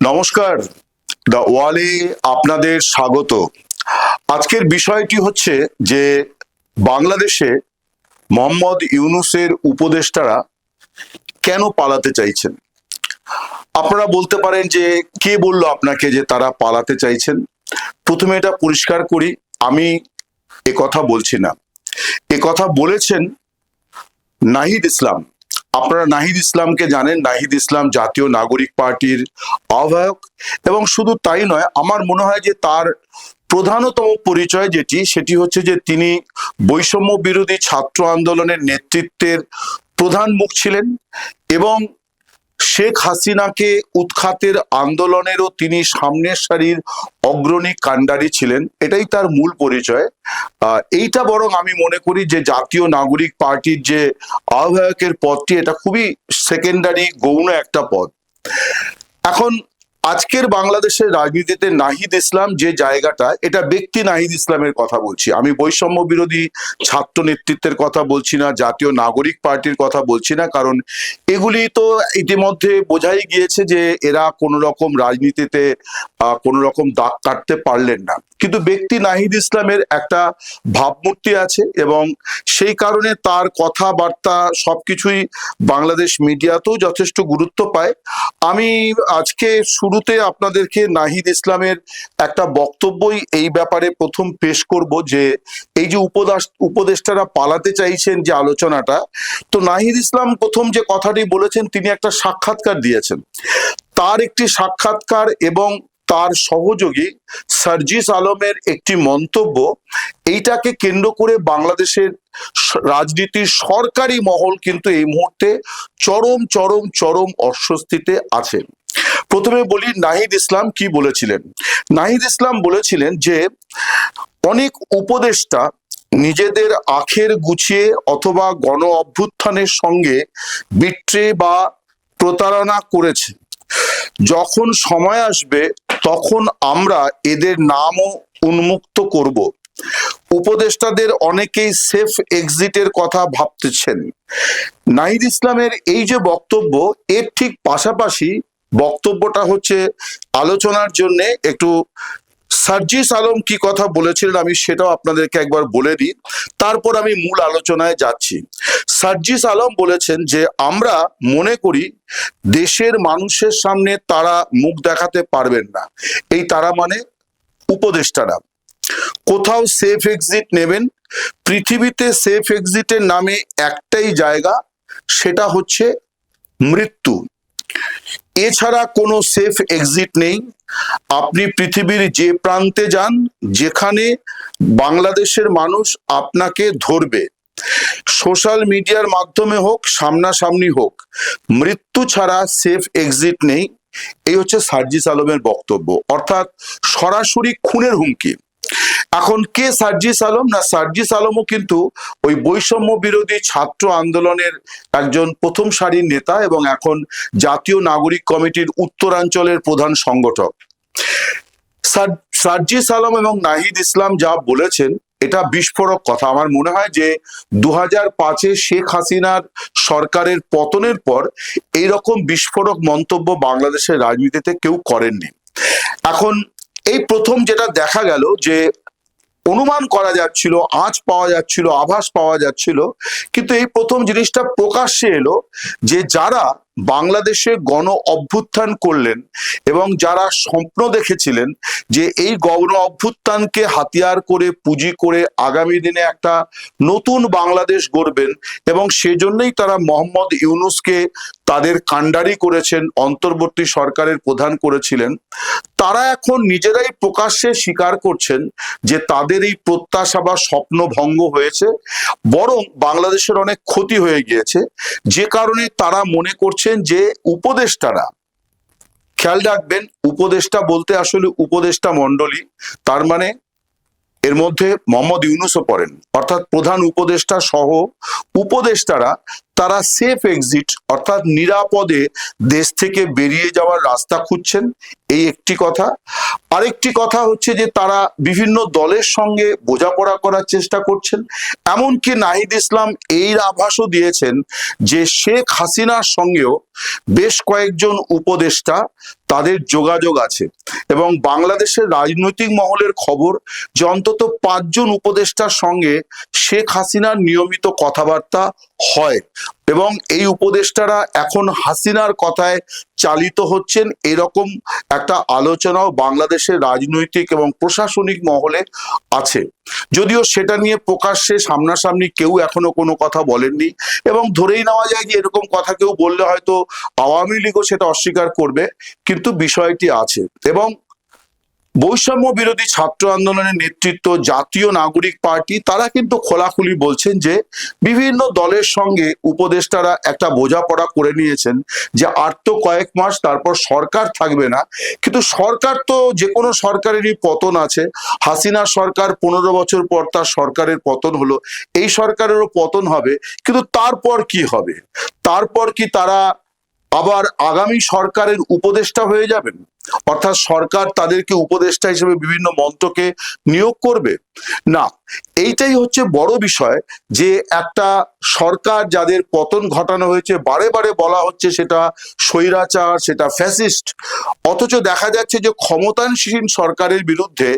নমস্কার। দ্য ওয়ালে আপনাদের স্বাগত। আজকের বিষয়টি হচ্ছে যে বাংলাদেশে মোহাম্মদ ইউনুসের উপদেষ্টারা কেন পালাতে চাইছেন? আপনারা বলতে পারেন যে কে বলল আপনাকে যে তারা পালাতে চাইছেন? প্রথমে এটা পরিষ্কার করি, আমি এ কথা বলছি না। এ কথা বলেছেন নাহিদ ইসলাম। আপনারা নাহিদ ইসলামকে জানেন, নাহিদ ইসলাম জাতীয় নাগরিক পার্টির আহ্বায়ক এবং শুধু তাই নয়, আমার মনে হয় যে তার প্রধানতম পরিচয় যেটি, সেটি হচ্ছে যে তিনি বৈষম্য বিরোধী ছাত্র আন্দোলনের নেতৃত্বের প্রধান মুখ ছিলেন এবং শেখ হাসিনাকে উৎখাতের আন্দোলনেরও তিনি সামনের সারির অগ্রণী কাণ্ডারি ছিলেন, এটাই তার মূল পরিচয়। এইটা বরং আমি মনে করি যে জাতীয় নাগরিক পার্টির যে আহ্বায়কের পদটি, এটা খুবই সেকেন্ডারি গৌণ একটা পদ। এখন আজকের বাংলাদেশের রাজনীতিতে নাহিদ ইসলাম যে জায়গাটা, এটা ব্যক্তি নাহিদ ইসলামের কথা বলছি। আমি বৈষম্য বিরোধী ছাত্র নেতৃত্বের কথা বলছি না, জাতীয় নাগরিক পার্টির কথা বলছি না, কারণ এগুলি তো ইতিমধ্যে বোঝাই গিয়েছে যে এরা কোনো রকম রাজনীতিতে কোনো রকম দাগ কাটতে পারলেন না। কিন্তু ব্যক্তি নাহিদ ইসলামের একটা ভাবমূর্তি আছে এবং সেই কারণে তার কথাবার্তা সবকিছুই বাংলাদেশ মিডিয়াতেও যথেষ্ট গুরুত্ব পায়। আমি আজকে শুরুতে আপনাদেরকে নাহিদ ইসলামের একটা বক্তব্যই এই ব্যাপারে প্রথম পেশ করব যে এই যে উপদাস উপদেষ্টারা পালাতে চাইছেন যে আলোচনাটা, তো নাহিদ ইসলাম প্রথম যে কথাটি বলেছেন তিনি একটা সাক্ষাৎকার দিয়েছেন। তার একটি সাক্ষাৎকার এবং তার সহযোগী সার্জিস আলমের একটি মন্তব্য, এইটাকে কেন্দ্র করে বাংলাদেশের রাজনীতির সরকারি মহল কিন্তু এই মুহূর্তে চরম চরম চরম অস্বস্তিতে আছেন প্রথমে বলি নাহিদ ইসলাম কি বলেছিলেন? নাহিদ ইসলাম বলেছিলেন যে, অনেক উপদেষ্টা নিজেদের আখের গুছিয়ে অথবা গণ অভ্যুত্থানের সঙ্গে বিট্রে বা প্রতারণা করেছে। যখন সময় আসবে তখন আমরা এদের নামও উন্মুক্ত করব। উপদেষ্টাদের অনেকেই সেফ এক্সিটের কথা ভাবতেছেন। নাহিদ ইসলামের এই যে বক্তব্য, এর ঠিক পাশাপাশি বক্তব্যটা হচ্ছে আলোচনার জন্য একটু সার্জিস আলম কি কথা বলেছিলেন আমি সেটাও আপনাদেরকে একবার বলে দিই। তারপর আমি মূল আলোচনায় যাচ্ছি। সার্জিস আলম বলেছেন যে, আমরা মনে করি দেশের মানুষের সামনে তারা মুখ দেখাতে পারবেন না। এই তারা মানে উপদেষ্টারা। কোথাও সেফ এক্সিট নেবেন, পৃথিবীতে সেফ এক্সিটের নামে একটাই জায়গা, সেটা হচ্ছে মৃত্যু। এছাড়া কোনো সেফ এক্সিট নেই। আপনি পৃথিবীর যে প্রান্তে যান, যেখানে বাংলাদেশের মানুষ আপনাকে ধরবে, সোশ্যাল মিডিয়ার মাধ্যমে হোক, সামনাসামনি হোক, মৃত্যু ছাড়া সেফ এক্সিট নেই। এই হচ্ছে সার্জিস আলমের বক্তব্য। অর্থাৎ সরাসরি খুনের হুমকি। এখন কে সার্জিস আলম না সার্জিস আলমও কিন্তু ওই বৈষম্য বিরোধী ছাত্র আন্দোলনের একজন প্রথম সারির নেতা এবং এখন জাতীয় নাগরিক কমিটির উত্তরাঞ্চলের প্রধান সংগঠক। সার- সার্জিস আলম এবং নাহিদ ইসলাম যা বলেছেন, এটা বিস্ফোরক কথা। আমার মনে হয় যে দু হাজার পাঁচে শেখ হাসিনার সরকারের পতনের পর এইরকম বিস্ফোরক মন্তব্য বাংলাদেশের রাজনীতিতে কেউ করেননি। এখন এই প্রথম যেটা দেখা গেল যে অনুমান করা যাচ্ছিল, আঁচ পাওয়া যাচ্ছিল, আভাস পাওয়া যাচ্ছিল। কিন্তু এই প্রথম জিনিসটা প্রকাশ্যে এলো যে যারা বাংলাদেশে গণ অভ্যুত্থান করলেন এবং যারা স্বপ্ন দেখেছিলেন যে এই গণ অভ্যুত্থানকে হাতিয়ার করে, পুঁজি করে আগামী দিনে একটা নতুন বাংলাদেশ গড়বেন এবং সেজন্যই তারা মোহাম্মদ ইউনুসকে তাদের কাণ্ডারি করেছেন, অন্তর্বর্তী সরকারের প্রধান করেছিলেন। তারা এখন নিজেরাই প্রকাশ্যে স্বীকার করছেন যে তাদের এই প্রত্যাশা বা স্বপ্ন ভঙ্গ হয়েছে, বরং বাংলাদেশের অনেক ক্ষতি হয়ে গিয়েছে। যে কারণে তারা মনে করছেন যে উপদেষ্টারা, খেয়াল রাখবেন, উপদেষ্টা বলতে আসলে উপদেষ্টা মণ্ডলী, তার মানে এর মধ্যে মোহাম্মদ ইউনুসও পড়েন, অর্থাৎ প্রধান উপদেষ্টা সহ উপদেষ্টারা তারা সেফ এক্সিট অর্থাৎ নিরাপদে দেশ থেকে বেরিয়ে যাওয়ার রাস্তা খুঁজছেন। এই একটি কথা। আরেকটি কথা হচ্ছে যে, তারা বিভিন্ন দলের সঙ্গে বোঝাপড়া করার চেষ্টা করছেন। এমনকি নাহিদ ইসলাম এই আভাসও দিয়েছেন যে, শেখ হাসিনার সঙ্গেও বেশ কয়েকজন উপদেষ্টা তাদের যোগাযোগ আছে। এবং বাংলাদেশের রাজনৈতিক মহলের খবর যে, অন্তত পাঁচজন উপদেষ্টার সঙ্গে শেখ হাসিনার নিয়মিত কথাবার্তা হয়। এবং এই উপদেষ্টারা এখন হাসিনার কথায় চালিত হচ্ছেন। এরকম একটা আলোচনাও বাংলাদেশের রাজনৈতিক এবং প্রশাসনিক মহলে আছে। যদিও সেটা নিয়ে প্রকাশ্যে সামনাসামনি কেউ এখনও কোনো কথা বলেননি। এবং ধরেই নেওয়া যায় যে এরকম কথা কেউ বললে হয়তো আওয়ামী লীগও সেটা অস্বীকার করবে। কিন্তু বিষয়টি আছে। এবং বৈষম্য বিরোধী ছাত্র আন্দোলনের নেতৃত্ব জাতীয় নাগরিক পার্টি, তারা কিন্তু খোলাখুলি বলছেন যে বিভিন্ন দলের সঙ্গে উপদেষ্টারা একটা বোঝাপড়া করে নিয়েছেন যে আর তো কয়েক মাস তারপর সরকার থাকবে না। কিন্তু সরকার তো যে কোনো সরকারেরই পতন আছে। হাসিনা সরকার পনেরো বছর পর তার সরকারের পতন হলো। এই সরকারেরও পতন হবে, কিন্তু তারপর কি হবে? তারপর কি তারা আবার আগামী সরকারের উপদেষ্টা হয়ে যাবেন? অর্থাৎ সরকার তাদেরকে উপদেষ্টা হিসেবে বিভিন্ন মন্ত্রকে নিয়োগ করবে। না, এইটাই হচ্ছে বড় বিষয় যে একটা সরকার যাদের পতন ঘটানো হয়েছে, বারে বারে বলা হচ্ছে সেটা স্বৈরাচার, সেটা ফ্যাসিস্ট। অথচ দেখা যাচ্ছে যে ক্ষমতাসীন সরকারের বিরুদ্ধে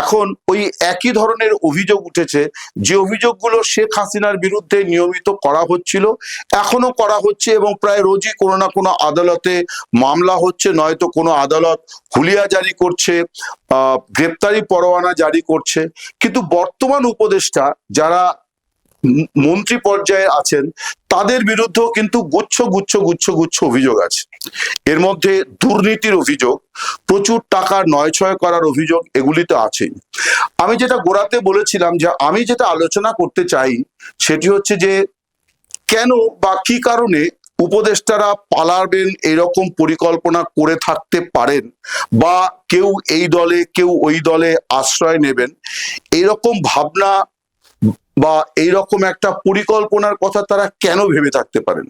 এখন ওই একই ধরনের অভিযোগ উঠেছে। যে অভিযোগগুলো শেখ হাসিনার বিরুদ্ধে নিয়মিত করা হচ্ছিল, এখনও করা হচ্ছে এবং প্রায় রোজই কোনো না কোনো আদালতে মামলা হচ্ছে, নয়তো কোনো আদালত হুলিয়া জারি করছে গ্রেপ্তারি পরোয়ানা জারি করছে। কিন্তু বর্তমান উপদেষ্টা যারা মন্ত্রী পর্যায়ে আছেন, তাদের বিরুদ্ধেও কিন্তু গুচ্ছ গুচ্ছ গুচ্ছ গুচ্ছ অভিযোগ আছে। এর মধ্যে দুর্নীতির অভিযোগ, প্রচুর টাকা নয় ছয় করার অভিযোগ এগুলি তো আছেই। আমি যেটা গোড়াতে বলেছিলাম যে আমি যেটা আলোচনা করতে চাই, সেটি হচ্ছে যে কেন বা কি কারণে উপদেষ্টারা পালাবেন এরকম পরিকল্পনা করে থাকতে পারেন বা কেউ এই দলে, কেউ ওই দলে আশ্রয় নেবেন, এরকম ভাবনা বা এইরকম একটা পরিকল্পনার কথা তারা কেন ভেবে থাকতে পারেন?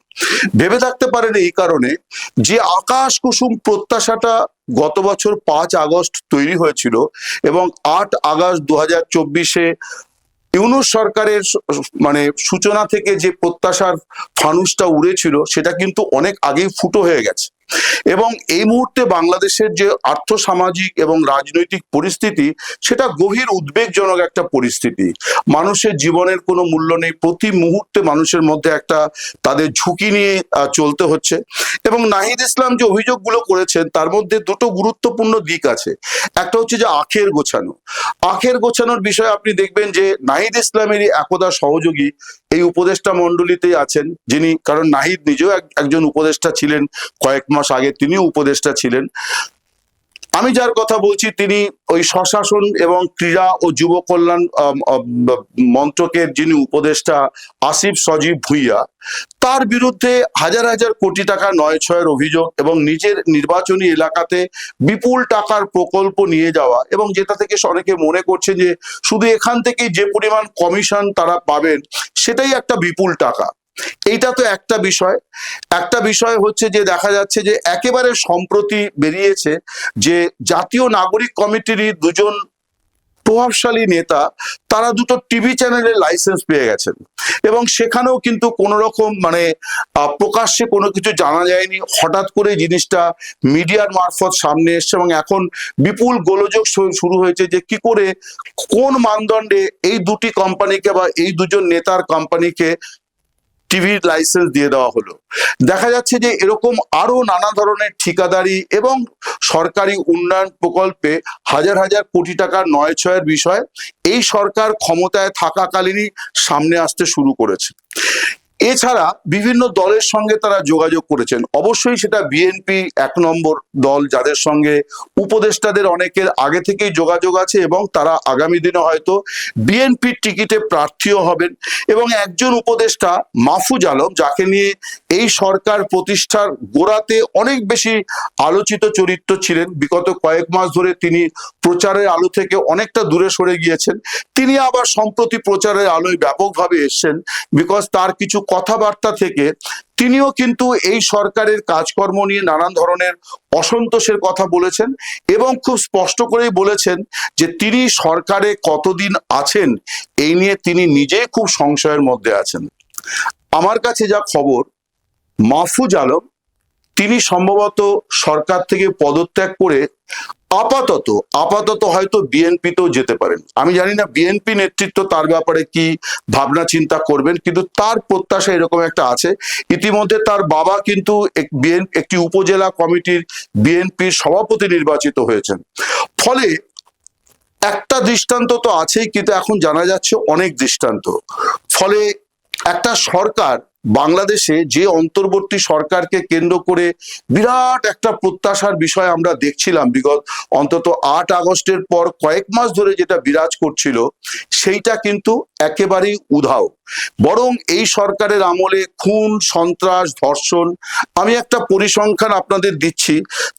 ভেবে থাকতে পারেন এই কারণে যে আকাশ কুসুম প্রত্যাশাটা গত বছর পাঁচ আগস্ট তৈরি হয়েছিল এবং আট আগস্ট দু হাজার চব্বিশে ইউনুস সরকারের মানে সূচনা থেকে যে প্রত্যাশার ফানুসটা উড়েছিল, সেটা কিন্তু অনেক আগেই ফুটো হয়ে গেছে। এবং এই মুহূর্তে বাংলাদেশের যে আর্থসামাজিক এবং রাজনৈতিক পরিস্থিতি, সেটা গভীর উদ্বেগজনক একটা পরিস্থিতি। মানুষের জীবনের কোনো মূল্য নেই। প্রতি মুহূর্তে মানুষের মধ্যে একটা তাদের ঝুঁকি নিয়ে চলতে হচ্ছে। এবং নাহিদ ইসলাম যে অভিযোগগুলো করেছেন, তার মধ্যে দুটো গুরুত্বপূর্ণ দিক আছে। একটা হচ্ছে যে আখের গোছানো। আখের গোছানোর বিষয়ে আপনি দেখবেন যে নাহিদ ইসলামেরই একদা সহযোগী এই উপদেষ্টা মণ্ডলীতেই আছেন, যিনি কারণ নাহিদ নিজেও এক- একজন উপদেষ্টা ছিলেন কয়েক মাস আগে তিনিও উপদেষ্টা ছিলেন। আমি যার কথা বলছি তিনি ওই স্বশাসন এবং ক্রীড়া ও যুব কল্যাণ মন্ত্রকের যিনি উপদেষ্টা আসিফ সজীব ভুইয়া, তার বিরুদ্ধে হাজার হাজার কোটি টাকা নয় ছয়ের অভিযোগ এবং নিজের নির্বাচনী এলাকাতে বিপুল টাকার প্রকল্প নিয়ে যাওয়া এবং যেটা থেকে অনেকে মনে করছে যে শুধু এখান থেকেই যে পরিমাণ কমিশন তারা পাবেন, সেটাই একটা বিপুল টাকা। এইটা তো একটা বিষয়। একটা বিষয় হচ্ছে যে দেখা যাচ্ছে যে একেবারে সম্প্রতি বেরিয়েছে যে জাতীয় নাগরিক কমিটিরই দুজন প্রভাবশালী নেতা, তারা দুটো টিভি চ্যানেলের লাইসেন্স পেয়ে গেছেন। এবং সেখানেও কিন্তু কোনো রকম মানে প্রকাশ্যে কোনো কিছু জানা যায়নি। হঠাৎ করে জিনিসটা মিডিয়ার মারফত সামনে এসছে এবং এখন বিপুল গোলযোগ শুরু হয়েছে যে কি করে, কোন মানদণ্ডে এই দুটি কোম্পানিকে বা এই দুজন নেতার কোম্পানিকে টিভির লাইসেন্স দিয়ে দেওয়া হলো। দেখা যাচ্ছে যে এরকম আরও নানা ধরনের ঠিকাদারি এবং সরকারি উন্নয়ন প্রকল্পে হাজার হাজার কোটি টাকার নয় ছয়ের বিষয় এই সরকার ক্ষমতায় থাকাকালীনই সামনে আসতে শুরু করেছে। এছাড়া বিভিন্ন দলের সঙ্গে তারা যোগাযোগ করেছেন। অবশ্যই সেটা বিএনপি এক নম্বর দল, যাদের সঙ্গে উপদেষ্টাদের অনেকের আগে থেকেই যোগাযোগ আছে এবং তারা আগামী দিনে হয়তো বিএনপির টিকিটে প্রার্থীও হবেন এবং একজন উপদেষ্টা মাহফুজ আলম, যাকে নিয়ে এই সরকার প্রতিষ্ঠার গোড়াতে অনেক বেশি আলোচিত চরিত্র ছিলেন। বিগত কয়েক মাস ধরে তিনি প্রচারের আলো থেকে অনেকটা দূরে সরে গিয়েছেন। তিনি আবার সম্প্রতি প্রচারের আলোয় ব্যাপকভাবে এসছেন। বিকজ তার কিছু কথাবার্তা থেকে তিনিও কিন্তু এই সরকারের কাজকর্ম নিয়ে নানান ধরনের অসন্তোষের কথা বলেছেন এবং খুব স্পষ্ট করেই বলেছেন যে তিনি সরকারে কতদিন আছেন এই নিয়ে তিনি নিজেই খুব সংশয়ের মধ্যে আছেন। আমার কাছে যা খবর, মাহফুজ আলম, তিনি সম্ভবত সরকার থেকে পদত্যাগ করে আপাতত আপাতত হয়তো বিএনপিতেও যেতে পারেন। আমি জানি না বিএনপি নেতৃত্ব তার ব্যাপারে কি ভাবনা চিন্তা করবেন, কিন্তু তার প্রত্যাশা এরকম একটা আছে। ইতিমধ্যে তার বাবা কিন্তু একটি উপজেলা কমিটির বিএনপির সভাপতি নির্বাচিত হয়েছেন। ফলে একটা দৃষ্টান্ত তো আছেই, কিন্তু এখন জানা যাচ্ছে অনেক দৃষ্টান্ত। ফলে একটা সরকার বাংলাদেশে যে অন্তর্বর্তী সরকারকে কেন্দ্র করে বিরাট একটা প্রত্যাশার বিষয় আমরা দেখছিলাম বিগত অন্তত আট আগস্টের পর কয়েক মাস ধরে যেটা বিরাজ করছিল, সেইটা কিন্তু একেবারেই উধাও। বরং এই সরকারের আমলে খুন, সন্ত্রাস, ধর্ষণ, আমি একটা পরিসংখ্যান আপনাদের দিচ্ছি,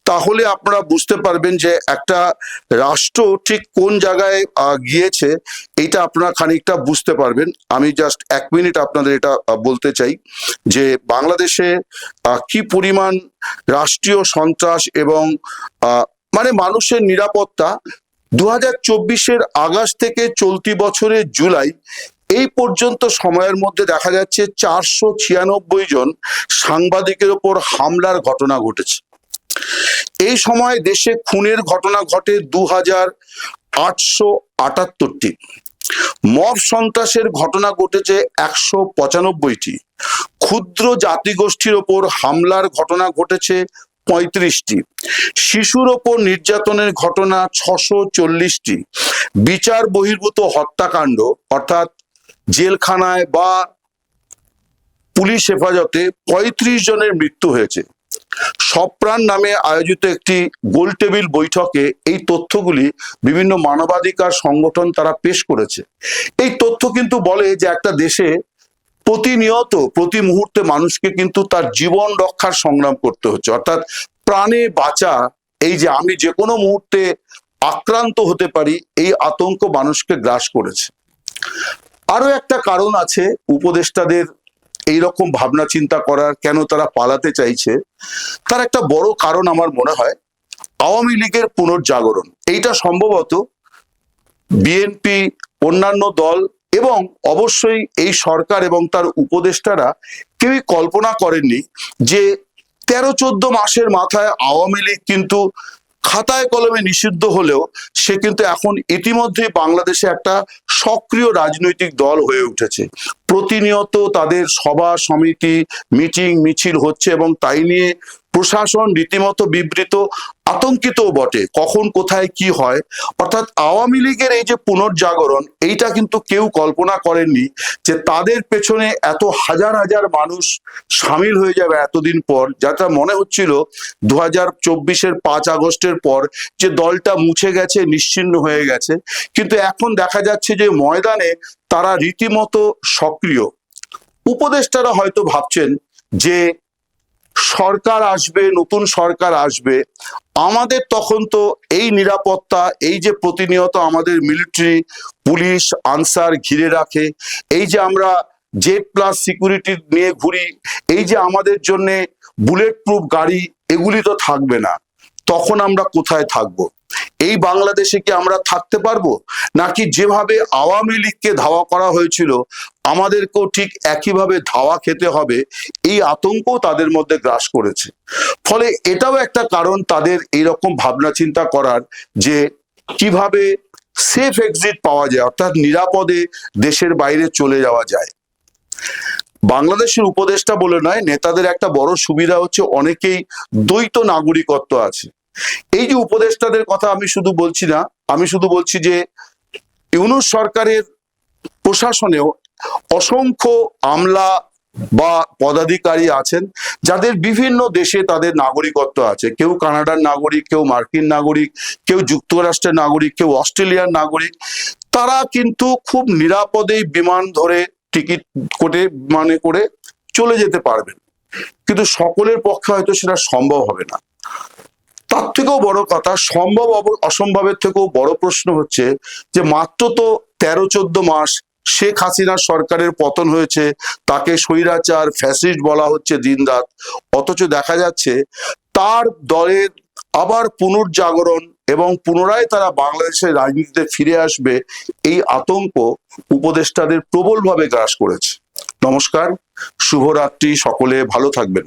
তাহলে আপনারা বুঝতে পারবেন যে একটা রাষ্ট্র ঠিক কোন জায়গায় গিয়েছে, এটা আপনারা খানিকটা বুঝতে পারবেন। আমি জাস্ট এক মিনিট আপনাদের এটা বলতে চাই যে বাংলাদেশে কি পরিমাণ রাষ্ট্রীয় সন্ত্রাস এবং মানে মানুষের নিরাপত্তা দু হাজার চব্বিশের আগস্ট থেকে চলতি বছরের জুলাই, এই পর্যন্ত সময়ের মধ্যে দেখা যাচ্ছে চারশো ছিয়ানব্বই জন সাংবাদিকের ওপর হামলার ঘটনা ঘটেছে। এই সময় দেশে খুনের ঘটনা ঘটে দু হাজার আটশো আটাত্তরটি। মব সন্ত্রাসের ঘটনা ঘটেছে একশো পঁচানব্বইটি। ক্ষুদ্র জাতিগোষ্ঠীর ওপর হামলার ঘটনা ঘটেছে পঁয়ত্রিশটি। শিশুর ওপর নির্যাতনের ঘটনা ছশো চল্লিশটি। বিচার বহির্ভূত হত্যাকাণ্ড, অর্থাৎ জেলখানায় বা পুলিশ হেফাজতে পঁয়ত্রিশ জনের মৃত্যু হয়েছে। সপ্রাণ নামে আয়োজিত একটি গোল টেবিল বৈঠকে এই তথ্যগুলি বিভিন্ন মানবাধিকার সংগঠন তারা পেশ করেছে। এই তথ্য কিন্তু বলে যে একটা দেশে প্রতিনিয়ত, প্রতি মুহূর্তে মানুষকে কিন্তু তার জীবন রক্ষার সংগ্রাম করতে হচ্ছে। অর্থাৎ প্রাণে বাঁচা, এই যে আমি যে কোনো মুহূর্তে আক্রান্ত হতে পারি, এই আতঙ্ক মানুষকে গ্রাস করেছে। আরও একটা কারণ আছে উপদেষ্টাদের এই রকম ভাবনা চিন্তা করার, কেন তারা পালাতে চাইছে। তার একটা বড় কারণ আমার মনে হয়, আওয়ামী লীগের পুনর্জাগরণ। এইটা সম্ভবত বিএনপি, অন্যান্য দল এবং অবশ্যই এই সরকার এবং তার উপদেষ্টারা কেউই কল্পনা করেননি যে তেরো চোদ্দ মাসের মাথায় আওয়ামী লীগ কিন্তু খাতায় কলমে নিষিদ্ধ হলেও সে কিন্তু এখন ইতিমধ্যে বাংলাদেশে একটা সক্রিয় রাজনৈতিক দল হয়ে উঠেছে। প্রতিনিয়ত তাদের সভা সমিতি মিটিং মিছিল হচ্ছে এবং তাই নিয়ে প্রশাসন রীতিমতো বিবৃত, আতঙ্কিতও বটে, কখন কোথায় কি হয়। অর্থাৎ আওয়ামী লীগের এই যে পুনর্জাগরণ, এইটা কিন্তু কেউ কল্পনা করেননি যে তাদের পেছনে এত হাজার হাজার মানুষ সামিল হয়ে যাবে এতদিন পর। যাটা মনে হচ্ছিল দু হাজার চব্বিশের পাঁচ আগস্টের পর যে দলটা মুছে গেছে নিশ্চিহ্ন হয়ে গেছে। কিন্তু এখন দেখা যাচ্ছে যে ময়দানে তারা রীতিমতো সক্রিয়। উপদেষ্টারা হয়তো ভাবছেন যে সরকার আসবে, নতুন সরকার আসবে। আমাদের তখন তো এই নিরাপত্তা, এই যে প্রতিনিয়ত আমাদের মিলিটারি, পুলিশ, আনসার ঘিরে রাখে, এই যে আমরা জেড প্লাস সিকিউরিটি নিয়ে ঘুরি, এই যে আমাদের জন্য বুলেট প্রুফ গাড়ি, এগুলি তো থাকবে না। তখন আমরা কোথায় থাকব? এই বাংলাদেশে কি আমরা থাকতে পারব? নাকি যেভাবে আওয়ামী লীগকে ধাওয়া করা হয়েছিল, আমাদেরকেও ঠিক একইভাবে ধাওয়া খেতে হবে, এই আতঙ্ক তাদের মধ্যে গ্রাস করেছে। ফলে এটাও একটা কারণ তাদের এইরকম ভাবনা চিন্তা করার যে কীভাবে সেফ এক্সিট পাওয়া যায়, অর্থাৎ নিরাপদে দেশের বাইরে চলে যাওয়া যায়। বাংলাদেশের উপদেষ্টা বলে নয়, নেতাদের একটা বড় সুবিধা হচ্ছে অনেকেই দ্বৈত নাগরিকত্ব আছে। এই যে উপদেষ্টাদের কথা আমি শুধু বলছি না, আমি শুধু বলছি যে ইউনুস সরকারের প্রশাসনেও অসংখ্য আমলা বা পদাধিকারী আছেন যাদের বিভিন্ন দেশে তাদের নাগরিকত্ব আছে। কেউ কানাডার নাগরিক, কেউ মার্কিন নাগরিক, কেউ যুক্তরাষ্ট্রের নাগরিক, কেউ অস্ট্রেলিয়ার নাগরিক, তারা কিন্তু খুব নিরাপদেই বিমান ধরে টিকিট করে মানে করে চলে যেতে পারবেন। কিন্তু সকলের পক্ষে হয়তো সেটা সম্ভব হবে না। তার থেকেও বড় কথা, সম্ভব অসম্ভবের থেকেও বড় প্রশ্ন হচ্ছে যে মাত্র তো তেরো চোদ্দ মাস শেখ হাসিনার সরকারের পতন হয়েছে, তাকে স্বৈরাচার, ফ্যাসিস্ট বলা হচ্ছে দিনরাত। অথচ দেখা যাচ্ছে তার দলের আবার পুনর্জাগরণ এবং পুনরায় তারা বাংলাদেশের রাজনীতিতে ফিরে আসবে, এই আতঙ্ক উপদেষ্টাদের প্রবলভাবে গ্রাস করেছে। নমস্কার, শুভরাত্রি, সকলে ভালো থাকবেন।